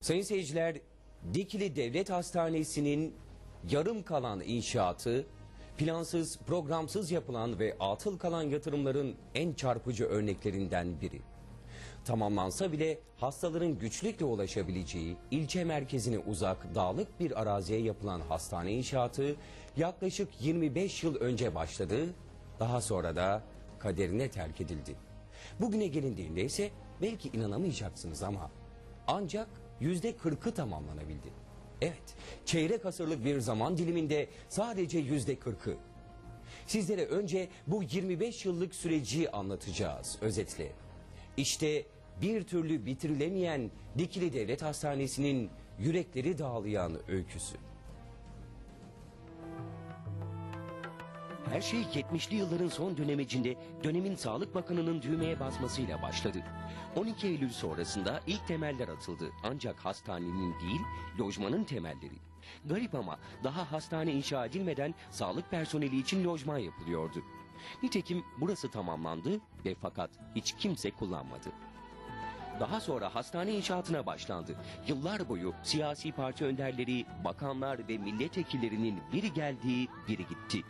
Sayın seyirciler, Dikili Devlet Hastanesi'nin yarım kalan inşaatı, plansız, programsız yapılan ve atıl kalan yatırımların en çarpıcı örneklerinden biri. Tamamlansa bile hastaların güçlükle ulaşabileceği ilçe merkezine uzak dağlık bir araziye yapılan hastane inşaatı yaklaşık 25 yıl önce başladı, daha sonra da kaderine terk edildi. Bugüne gelindiğinde ise belki inanamayacaksınız ama ancak yüzde kırkı tamamlanabildi. Evet, çeyrek asırlık bir zaman diliminde sadece yüzde kırkı. Sizlere önce bu 25 yıllık süreci anlatacağız özetle. İşte bir türlü bitirilemeyen Dikili Devlet Hastanesi'nin yürekleri dağlayan öyküsü. Her şey 70'li yılların son dönemecinde dönemin Sağlık Bakanı'nın düğmeye basmasıyla başladı. 12 Eylül sonrasında ilk temeller atıldı ancak hastanenin değil lojmanın temelleri. Garip ama daha hastane inşa edilmeden sağlık personeli için lojman yapılıyordu. Nitekim burası tamamlandı ve fakat hiç kimse kullanmadı. Daha sonra hastane inşaatına başlandı. Yıllar boyu siyasi parti önderleri, bakanlar ve milletvekillerinin biri geldiği, biri gitti.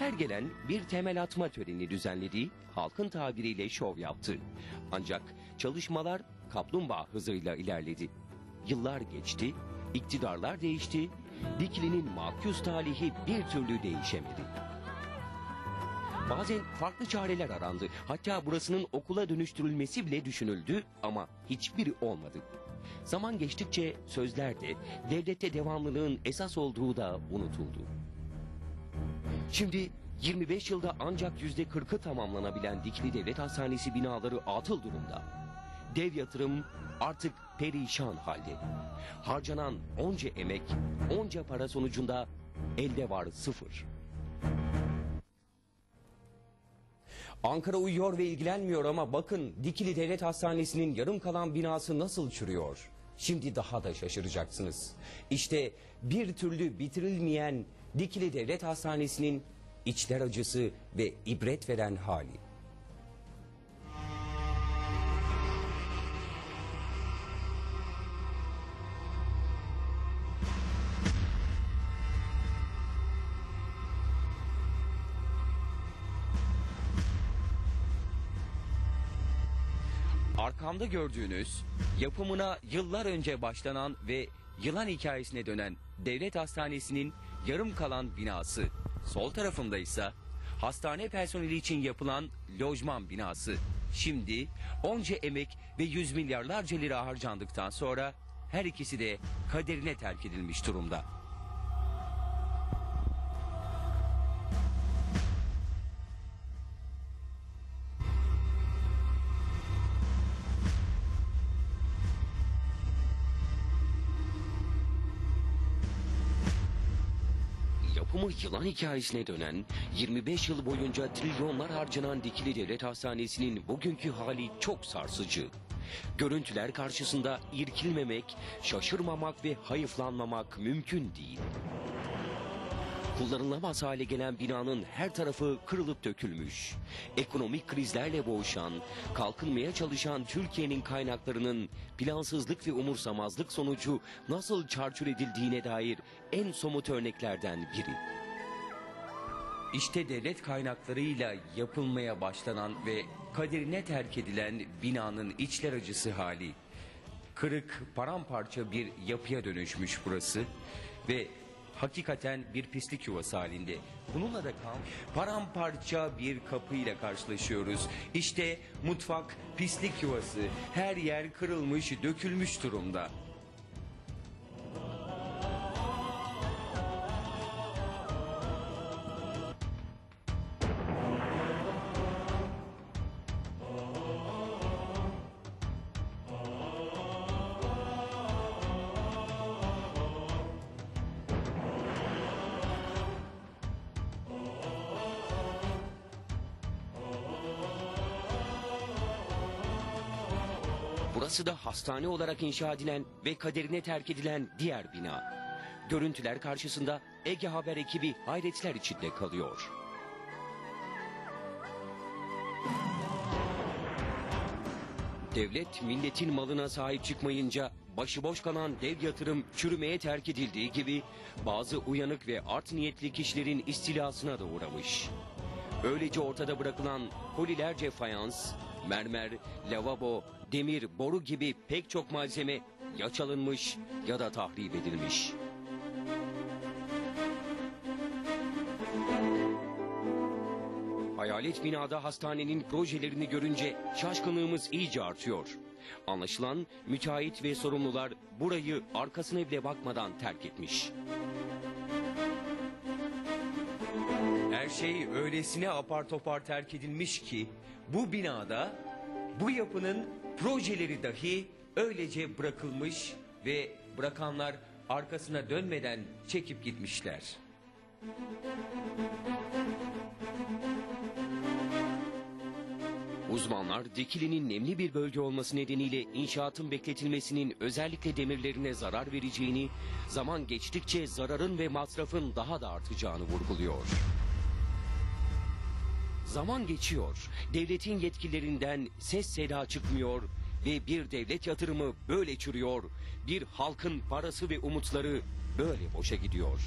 Her gelen bir temel atma töreni düzenlediği, halkın tabiriyle şov yaptı. Ancak çalışmalar kaplumbağa hızıyla ilerledi. Yıllar geçti, iktidarlar değişti, Dikili'nin makyus talihi bir türlü değişemedi. Bazen farklı çareler arandı. Hatta burasının okula dönüştürülmesi bile düşünüldü ama hiçbiri olmadı. Zaman geçtikçe sözler de devlette devamlılığın esas olduğu da unutuldu. Şimdi 25 yılda ancak yüzde 40'ı tamamlanabilen Dikili Devlet Hastanesi binaları atıl durumda. Dev yatırım artık perişan halde. Harcanan onca emek, onca para sonucunda elde var sıfır. Ankara uyuyor ve ilgilenmiyor ama bakın Dikili Devlet Hastanesi'nin yarım kalan binası nasıl çürüyor. Şimdi daha da şaşıracaksınız. İşte bir türlü bitirilmeyen Dikili Devlet Hastanesi'nin içler acısı ve ibret veren hali. Arkamda gördüğünüz yapımına yıllar önce başlanan ve yılan hikayesine dönen devlet hastanesinin yarım kalan binası. Sol tarafımda ise hastane personeli için yapılan lojman binası. Şimdi onca emek ve yüz milyarlarca lira harcandıktan sonra her ikisi de kaderine terk edilmiş durumda. Yapımı yılan hikayesine dönen, 25 yıl boyunca trilyonlar harcanan Dikili Devlet Hastanesi'nin bugünkü hali çok sarsıcı. Görüntüler karşısında irkilmemek, şaşırmamak ve hayıflanmamak mümkün değil. Kullanılamaz hale gelen binanın her tarafı kırılıp dökülmüş. Ekonomik krizlerle boğuşan, kalkınmaya çalışan Türkiye'nin kaynaklarının plansızlık ve umursamazlık sonucu nasıl çarçur edildiğine dair en somut örneklerden biri. İşte devlet kaynaklarıyla yapılmaya başlanan ve kaderine terk edilen binanın içler acısı hali. Kırık, paramparça bir yapıya dönüşmüş burası ve hakikaten bir pislik yuvası halinde. Bununla da kal paramparça bir kapıyla karşılaşıyoruz. İşte mutfak pislik yuvası. Her yer kırılmış, dökülmüş durumda. Burası da hastane olarak inşa edilen ve kaderine terk edilen diğer bina. Görüntüler karşısında Ege Haber ekibi hayretler içinde kalıyor. Devlet milletin malına sahip çıkmayınca başıboş kalan dev yatırım çürümeye terk edildiği gibi bazı uyanık ve art niyetli kişilerin istilasına da uğramış. Öylece ortada bırakılan kolilerce fayans, mermer, lavabo, demir, boru gibi pek çok malzeme ya çalınmış ya da tahrip edilmiş. Hayalet binada hastanenin projelerini görünce şaşkınlığımız iyice artıyor. Anlaşılan müteahhit ve sorumlular burayı arkasına bile bakmadan terk etmiş. Şey öylesine apar topar terk edilmiş ki bu binada bu yapının projeleri dahi öylece bırakılmış ve bırakanlar arkasına dönmeden çekip gitmişler. Uzmanlar Dikili'nin nemli bir bölge olması nedeniyle inşaatın bekletilmesinin özellikle demirlerine zarar vereceğini, zaman geçtikçe zararın ve masrafın daha da artacağını vurguluyor. Zaman geçiyor, devletin yetkililerinden ses seda çıkmıyor ve bir devlet yatırımı böyle çürüyor, bir halkın parası ve umutları böyle boşa gidiyor.